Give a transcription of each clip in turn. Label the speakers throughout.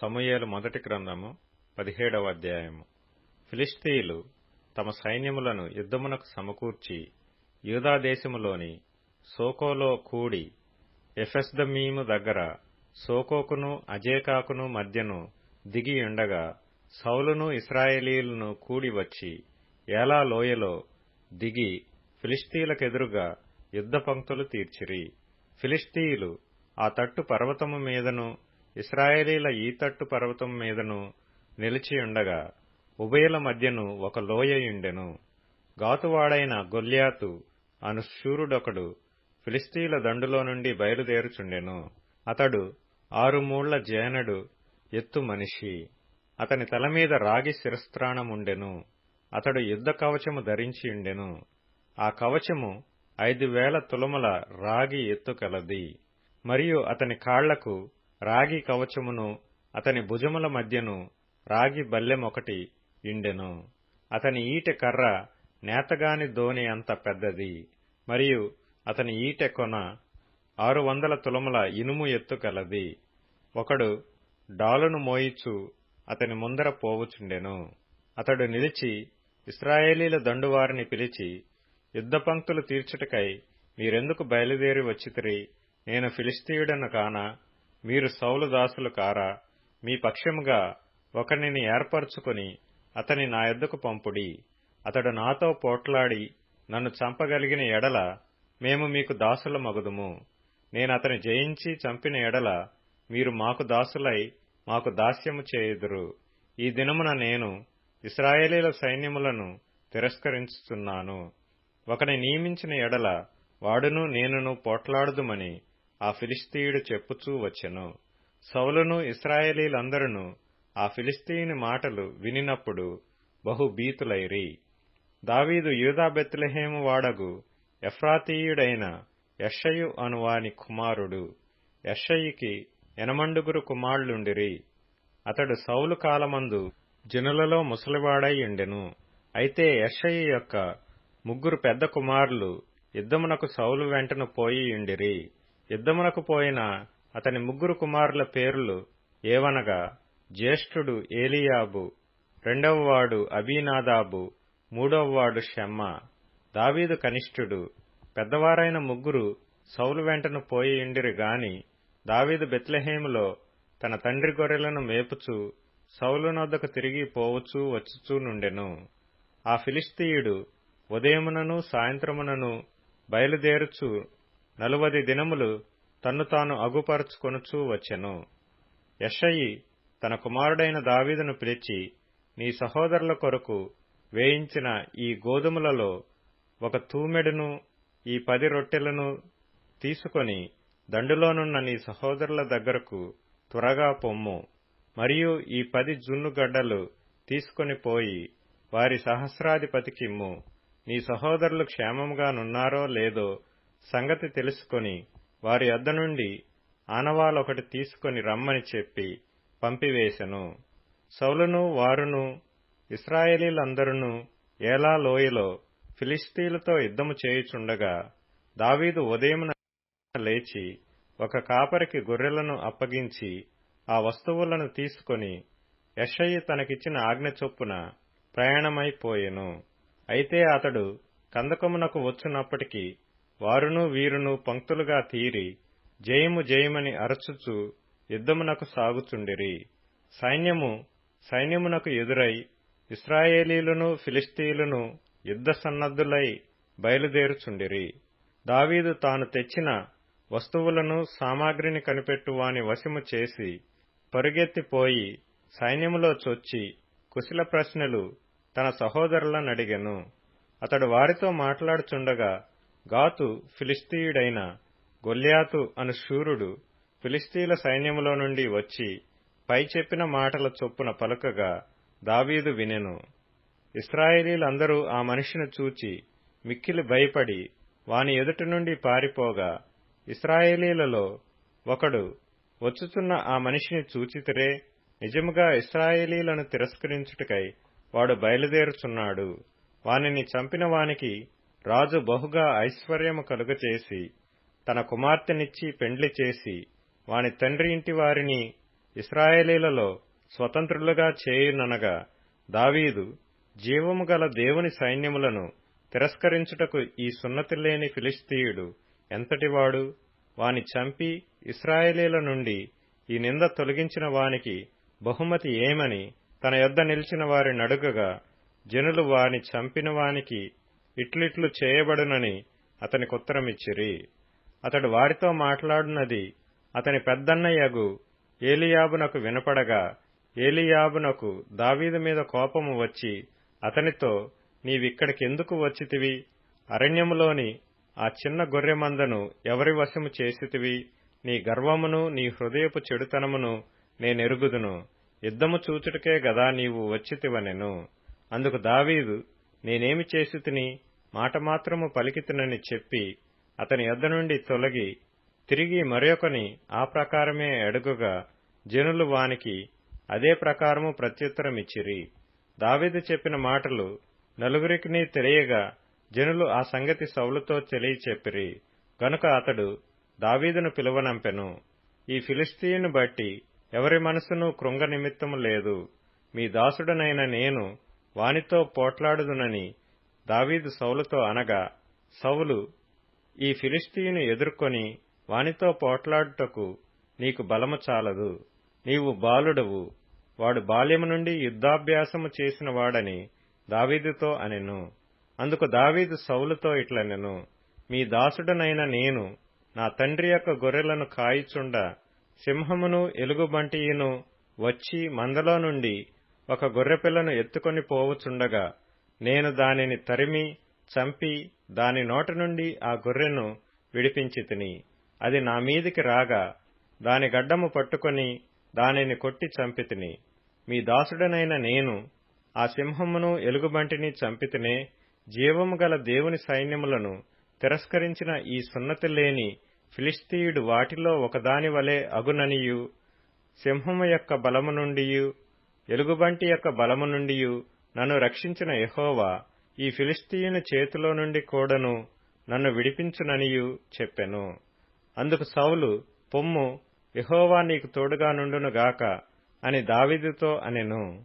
Speaker 1: సమూయేలు మొదటి గ్రంథము పదిహేడవ అధ్యాయము. ఫిలిస్తీయులు తమ సైన్యములను యుద్ధమునకు సమకూర్చి యూదాదేశములోని సోకోలో కూడి ఎఫెస్దమీము దగ్గర సోకోకును అజేకాకును మధ్యను దిగి ఉండగా సౌలును ఇస్రాయేలీలను కూడి వచ్చి ఏలా లోయలో దిగి ఫిలిస్తీలకెదురుగా యుద్ధ పంక్తులు తీర్చిరి. ఫిలిస్తీయులు ఆ తట్టు పర్వతము మీదను ఇస్రాయేలీల ఈతట్టు పర్వతం మీదను నిలిచియుండగా ఉభయల మధ్యను ఒక లోయయుండెను గాతువాడైన గొల్యాతు అను శూరుడొకడు ఫిలిస్తీయుల దండులో నుండి బయలుదేరుచుండెను. అతడు ఆరుమూళ్ళ జేనడు ఎత్తు మనిషి. అతని తల మీద రాగి శిరస్త్రాణముండెను. అతడు యుద్ధ కవచము ధరించియుండెను ఆ కవచము ఐదు వేల తులముల రాగి ఎత్తు కలది. మరియు అతని కాళ్ళకు రాగి కవచమును అతని భుజముల మధ్యను రాగి బల్లెమొకటి ఇండెను. అతని ఈటె కర్ర నేతగాని దోని అంత పెద్దది. మరియు అతని ఈటె కొన ఆరు వందల తులముల ఇనుము ఎత్తు కలది. ఒకడు డాలును మోయిచు అతని ముందర పోవుచుండెను. అతడు నిలిచి ఇస్రాయేలీల దండువారిని పిలిచి యుద్ధ పంక్తులు తీర్చుటకై మీరెందుకు బయలుదేరి వచ్చితిరి? నేను ఫిలిస్తీయుడను కానా మీరు సౌలు దాసులు కారా? మీ పక్షముగా ఒకనిని ఏర్పరచుకుని అతని నా ఎద్దకు పంపుడి. అతడు నాతో పోట్లాడి నన్ను చంపగలిగిన ఎడల మేము మీకు దాసుల మగుదుము నేను అతని జయించి చంపిన ఎడల మీరు మాకు దాసులై మాకు దాస్యము చేయుదురు. ఈ దినమున నేను ఇస్రాయేలీల సైన్యములను తిరస్కరించుచున్నాను. ఒకని నియమించిన ఎడల వాడును నేనును పోట్లాడుదుమని ఆ ఫిలిస్తీయుడు చెప్పుచూ వచ్చెను. సౌలును ఇస్రాయేలీలందరూ ఆ ఫిలిస్తీయుని మాటలు వినినప్పుడు బహు భీతులైరి. దావీదు యూదా బెత్లెహేము వాడగు ఎఫ్రాతీయుడైన యషయు అనువాని కుమారుడు. యషయికి ఎనమండుగురు కుమారులుండిరి. అతడు సౌలు కాలమందు జనులలో ముసలివాడై ఉండెను. అయితే యషయి యొక్క ముగ్గురు పెద్ద కుమారులు యుద్ధమునకు సౌలు వెంటను పోయి ఉండిరి. యుద్ధమునకు పోయిన అతని ముగ్గురు కుమారుల పేర్లు ఏవనగా జ్యేష్ఠుడు ఏలియాబు రెండవవాడు అబీనాదాబు మూడవవాడు షమ్మ. దావీదు కనిష్ఠుడు పెద్దవారైన ముగ్గురు సౌలు వెంటను పోయి ఉండిరి గాని దావీదు బెత్లెహేములో తన తండ్రి గొర్రెలను మేపుచూ సౌలునొద్దకు తిరిగి పోవచ్చు వచ్చుచూ నుండెను. ఆ ఫిలిస్తీయుడు ఉదయమునను సాయంత్రమునను బయలుదేరుచు నలువది దినములు తన్ను తాను అగుపరుచుకొనుచూ వచ్చెను. యషయి తన కుమారుడైన దావీదును పిలిచి నీ సహోదరుల కొరకు వేయించిన ఈ గోధుమలలో ఒక తూమెడును ఈ పది రొట్టెలను తీసుకొని దండులోనున్న నీ సహోదరుల దగ్గరకు త్వరగా పొమ్ము. మరియు ఈ పది జున్నుగడ్డలు తీసుకొని పోయి వారి సహస్రాధిపతికిమ్ము నీ సహోదరులు క్షేమంగానున్నారో లేదో సంగతి తెలుసుకొని వారి అద్ద నుండి ఆనవాలొకటి తీసుకొని రమ్మని చెప్పి పంపివేశెను. సౌలును వారును ఇస్రాయేలీలందరూ ఏలా లోయలో ఫిలిస్తీలతో యుద్ధము చేయుచుండగా దావీదు ఉదయమున లేచి ఒక కాపరికి గొర్రెలను అప్పగించి ఆ వస్తువులను తీసుకొని యషయ్య తనకిచ్చిన ఆజ్ఞ చొప్పున ప్రయాణమైపోయెను. అయితే అతడు కందకమునకు వచ్చునప్పటికీ వారును వీరును పంక్తులుగా తీరి జయము జయమని అరచుచు యుద్ధమునకు సాగుచుండిరి. సైన్యము సైన్యమునకు ఎదురై ఇస్రాయేలీలను ఫిలిస్తీయులను యుద్ధ సన్నద్ధులై బయలుదేరుచుండిరి. దావీదు తాను తెచ్చిన వస్తువులను సామాగ్రిని కనిపెట్టు వాని వశము చేసి పరుగెత్తిపోయి సైన్యములో చొచ్చి కుశల ప్రశ్నలు తన సహోదరులను అడిగెను. అతడు వారితో మాట్లాడుచుండగా గాతు ఫిలిస్తీయుడైన గొల్యాతు అను శూరుడు ఫిలిస్తీల సైన్యములో నుండి వచ్చి పై చెప్పిన మాటల చొప్పున పలుకగా దావీదు వినెను. ఇస్రాయేలీలందరూ ఆ మనిషిని చూచి మిక్కిలి భయపడి వాని ఎదుటి నుండి పారిపోగా ఇస్రాయేలీలలో ఒకడు వచ్చుచున్న ఆ మనిషిని చూచితిరే నిజముగా ఇస్రాయేలీలను తిరస్కరించుటకై వాడు బయలుదేరుచున్నాడు. వానిని చంపిన వానికి రాజు బహుగా ఐశ్వర్యము కలుగచేసి తన కుమార్తెనిచ్చి పెండ్లి చేసి వాని తండ్రి ఇంటి వారిని ఇస్రాయేలీలలో స్వతంత్రులుగా చేయుననగా దావీదు జీవము గల దేవుని సైన్యములను తిరస్కరించుటకు ఈ సున్నతి లేని ఫిలిస్తీయుడు ఎంతటివాడు? వాని చంపి ఇస్రాయేలీల నుండి ఈ నింద తొలగించిన వానికి బహుమతి ఏమని తన యొద్ద నిలిచిన వారి నడుగగా జనులు వాని చంపిన వానికి ఇట్లిట్లు చేయబడునని అతనికి ఉత్తరమిచ్చిరి అతడు వారితో మాట్లాడునది అతని పెద్దన్నయ్యగు ఏలియాబునకు వినపడగా ఏలియాబునకు దావీదు మీద కోపము వచ్చి అతనితో నీవిక్కడికెందుకు వచ్చితివి? అరణ్యములోని ఆ చిన్న గొర్రె మందను ఎవరి వశము చేసితివి? నీ గర్వమును నీ హృదయపు చెడుతనమును నేనెరుగుదును. యుద్ధము చూచుటకే గదా నీవు వచ్చితివనెను. అందుకు దావీదు నేనేమి చేసితిని మాట మాత్రము పలికితినని చెప్పి అతని యొద్ద నుండి తొలగి తిరిగి మరొకని ఆ ప్రకారమే అడుగుగా జనులు వానికి అదే ప్రకారము ప్రత్యుత్తరమిచ్చిరి. దావీదు చెప్పిన మాటలు నలుగురికి తెలియగా జనులు ఆ సంగతి సౌలుతో తెలియచెప్పిరి. గనుక అతడు దావీదును పిలువనంపెను. ఈ ఫిలిస్తీయుని బట్టి ఎవరి మనసును కృంగ నిమిత్తము లేదు. మీ దాసుడనైన నేను వానితో పోట్లాడుదునని దావీదు సౌలుతో అనగా సౌలు ఈ ఫిలిస్తీను ఎదుర్కొని వానితో పోట్లాడుటకు నీకు బలము చాలదు. నీవు బాలుడవు. వాడు బాల్యము నుండి యుద్ధాభ్యాసము చేసిన వాడని దావీదుతో అనెను. అందుకు దావీదు సౌలుతో ఇట్లనెను మీ దాసుడనైన నేను నా తండ్రి యొక్క గొర్రెలను కాయిచుండ సింహమును ఎలుగుబంటియును వచ్చి మందలో నుండి ఒక గొర్రెపిల్లను ఎత్తుకొని పోవుచుండగా నేను దానిని తరిమి చంపి దాని నోట నుండి ఆ గొర్రెను విడిపించి తిని అది నా మీదికి రాగా దాని గడ్డము పట్టుకొని దానిని కొట్టి చంపితిని మీ దాసుడనైన నేను ఆ సింహమును ఎలుగుబంటిని చంపితినే జీవము గల దేవుని సైన్యములను తిరస్కరించిన ఈ సున్నతి లేని ఫిలిస్తీయుడు వాటిలో ఒకదాని వలె అగుననియు సింహము యొక్క బలము నుండియు ఎలుగుబంటి యొక్క బలము నుండియు నన్ను రక్షించిన యహోవా ఈ ఫిలిస్తీయుని చేతిలో నుండి కూడాను నన్ను విడిపించుననియు చెప్పెను. అందుకు సౌలు పొమ్ము యహోవా నీకు తోడుగా నుండునుగాక అని దావీదుతో అనెను.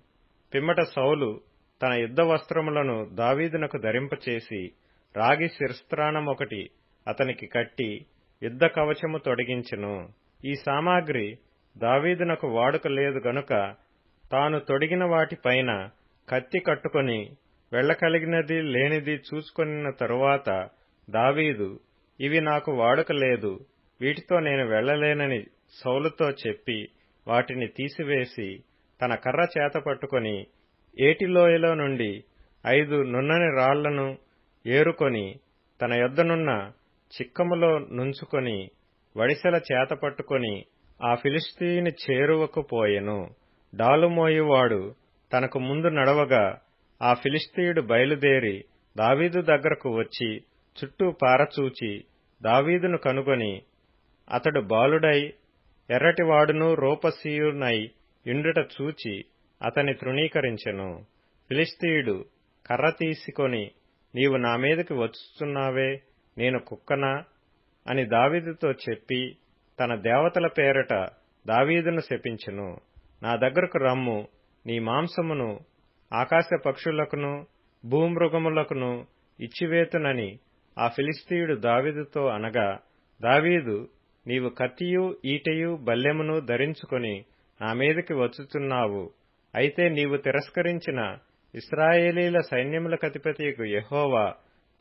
Speaker 1: పిమ్మట సౌలు తన యుద్ధ వస్త్రములను దావీదునకు ధరింపచేసి రాగి శిరస్త్రాణం ఒకటి అతనికి కట్టి యుద్ధ కవచము తొడిగించెను. ఈ సామాగ్రి దావీదునకు వాడుక లేదు గనుక తాను తొడిగిన వాటిపైన కత్తి కట్టుకొని వెళ్ళకలిగినది లేనిది చూసుకొనిన తరువాత దావీదు ఇవి నాకు వాడుక లేదు వీటితో నేను వెళ్ళలేనని సౌలుతో చెప్పి వాటిని తీసివేసి తన కర్ర చేత పట్టుకొని ఏటిలోయలో నుండి ఐదు నున్నని రాళ్ళను ఏరుకొని తన యొద్దనున్న చిక్కములో నుంచుకొని వడిసెల చేత పట్టుకొని ఆ ఫిలిస్తీని చేరువకు పోయెను. డాలుమోయువాడు తనకు ముందు నడవగా ఆ ఫిలిస్తీయుడు బయలుదేరి దావీదు దగ్గరకు వచ్చి చుట్టూ పారచూచి దావీదును కనుగొని అతడు బాలుడై ఎర్రటివాడును రూపసీయునై ఇండుట చూచి అతని తృణీకరించెను. ఫిలిస్తీయుడు కర్ర తీసుకొని నీవు నా మీదకి వచ్చుచున్నావే నేను కుక్కనా అని దావీదుతో చెప్పి తన దేవతల పేరట దావీదును శపించెను. నా దగ్గరకు రమ్ము. నీ మాంసమును ఆకాశ పక్షులకును భూమృగములకును ఇచ్చివేతునని ఆ ఫిలిస్తీయుడు దావీదుతో అనగా దావీదు నీవు కత్తియు ఈటెయు బల్లెమును ధరించుకొని నా మీదకి వచ్చుచున్నావు. అయితే నీవు తిరస్కరించిన ఇస్రాయేలీల సైన్యములకధిపతియకు యహోవా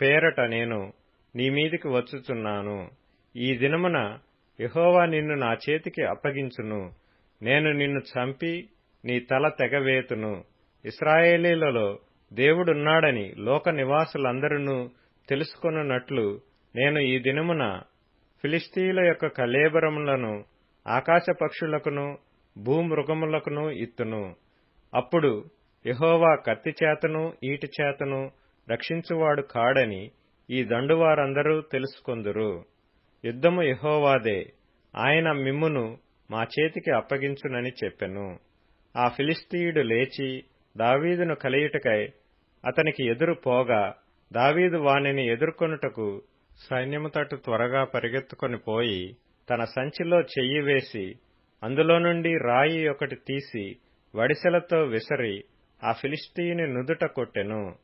Speaker 1: పేరట నేను నీ మీదికి వచ్చుచున్నాను. ఈ దినమున యహోవా నిన్ను నా చేతికి అప్పగించును. నేను నిన్ను చంపి నీ తల తెగవేతును. ఇస్రాయేలీలలో దేవుడున్నాడని లోక నివాసులందరూ తెలుసుకొనున్నట్లు నేను ఈ దినమున ఫిలిస్తీల యొక్క కలేబరములను ఆకాశ పక్షులకును భూమృగములకును ఇత్తును. అప్పుడు యహోవా కత్తి చేతను ఈటి చేతను రక్షించువాడు కాడని ఈ దండువారందరూ తెలుసుకొందురు. యుద్ధము యహోవాదే. ఆయన మిమ్మును మా చేతికి అప్పగించునని చెప్పెను. ఆ ఫిలిస్తీయుడు లేచి దావీదును కలియుటకై అతనికి ఎదురు పోగా దావీదు వానిని ఎదుర్కొనుటకు సైన్యము తట్టు త్వరగా పరిగెత్తుకొని పోయి తన సంచిలో చెయ్యి వేసి అందులో నుండి రాయి ఒకటి తీసి వడిసెలతో విసరి ఆ ఫిలిస్తీని నుదుట కొట్టెను.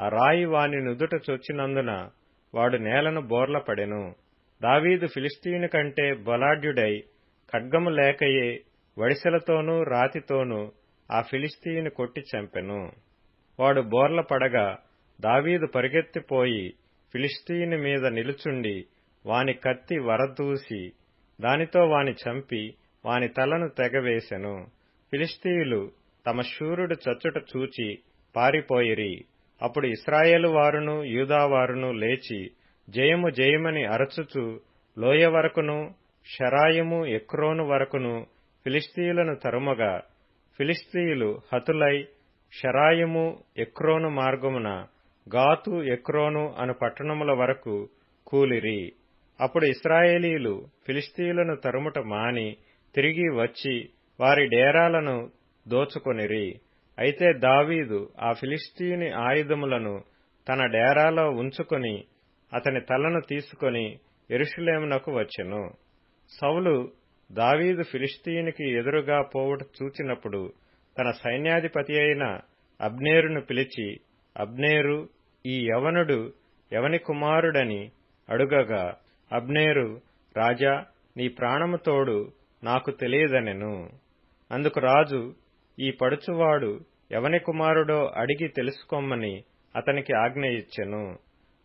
Speaker 1: ఆ రాయి వాని నుదుట చొచ్చినందున వాడు నేలను బోర్లపడెను. దావీదు ఫిలిస్తీని కంటే బలాఢ్యుడై ఖడ్గము లేకయే వడిసెలతోనూ రాతితోనూ ఆ ఫిలిస్తీని కొట్టి చంపెను. వాడు బోర్ల పడగా దావీదు పరిగెత్తిపోయి ఫిలిస్తీని మీద నిలుచుండి వాని కత్తి వరదూసి దానితో వాని చంపి వాని తలను తెగవేశెను ఫిలిస్తీయులు తమ శూరుడు చచ్చుట చూచి పారిపోయిరి. అప్పుడు ఇస్రాయేలు వారును యూదావారును లేచి జయము జయమని అరచుచు లోయ వరకును షరాయిము ఎక్రోను వరకును ఫిలిస్తీయులను తరుమగా ఫిలిస్తీయులు హతులై షరాయిము ఎక్రోను మార్గమున గాతు ఎక్రోను అను పట్టణముల వరకు కూలిరి. అప్పుడు ఇస్రాయేలీలు ఫిలిస్తీయులను తరుముట మాని తిరిగి వచ్చి వారి డేరాలను దోచుకొనిరి. అయితే దావీదు ఆ ఫిలిస్తీని ఆయుధములను తన డేరాలో ఉంచుకొని అతని తలను తీసుకొని ఎరుషులేమునకు వచ్చెను. సౌలు దావీదు ఫిలిస్తీనికి ఎదురుగా పోవుట చూచినప్పుడు తన సైన్యాధిపతి అయిన అబ్నేరును పిలిచి అబ్నేరు ఈ యవనుడు ఎవని కుమారుడని అడుగగా అబ్నేరు రాజా నీ ప్రాణము తోడు నాకు తెలియదనెను. అందుకు రాజు ఈ పడుచువాడు ఎవని కుమారుడో అడిగి తెలుసుకోమని అతనికి ఆజ్ఞ ఇచ్చెను.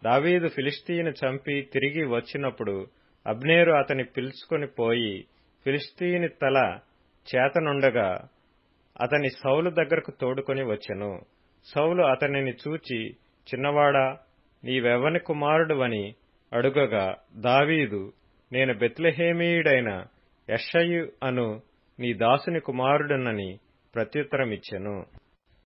Speaker 1: దావీదు ఫిలిస్తీని చంపి తిరిగి వచ్చినప్పుడు అబ్నేరు అతని పిలుచుకొని పోయి ఫిలిస్తీని తల చేతనుండగా అతని సౌలు దగ్గరకు తోడుకొని వచ్చెను. సౌలు అతనిని చూచి చిన్నవాడా నీవెవని కుమారుడువని అడుగగా దావీదు నేను బెత్లెహేమీయుడైన యషయు అను నీ దాసుని కుమారుడునని ప్రత్యుత్తరమిచ్చెను.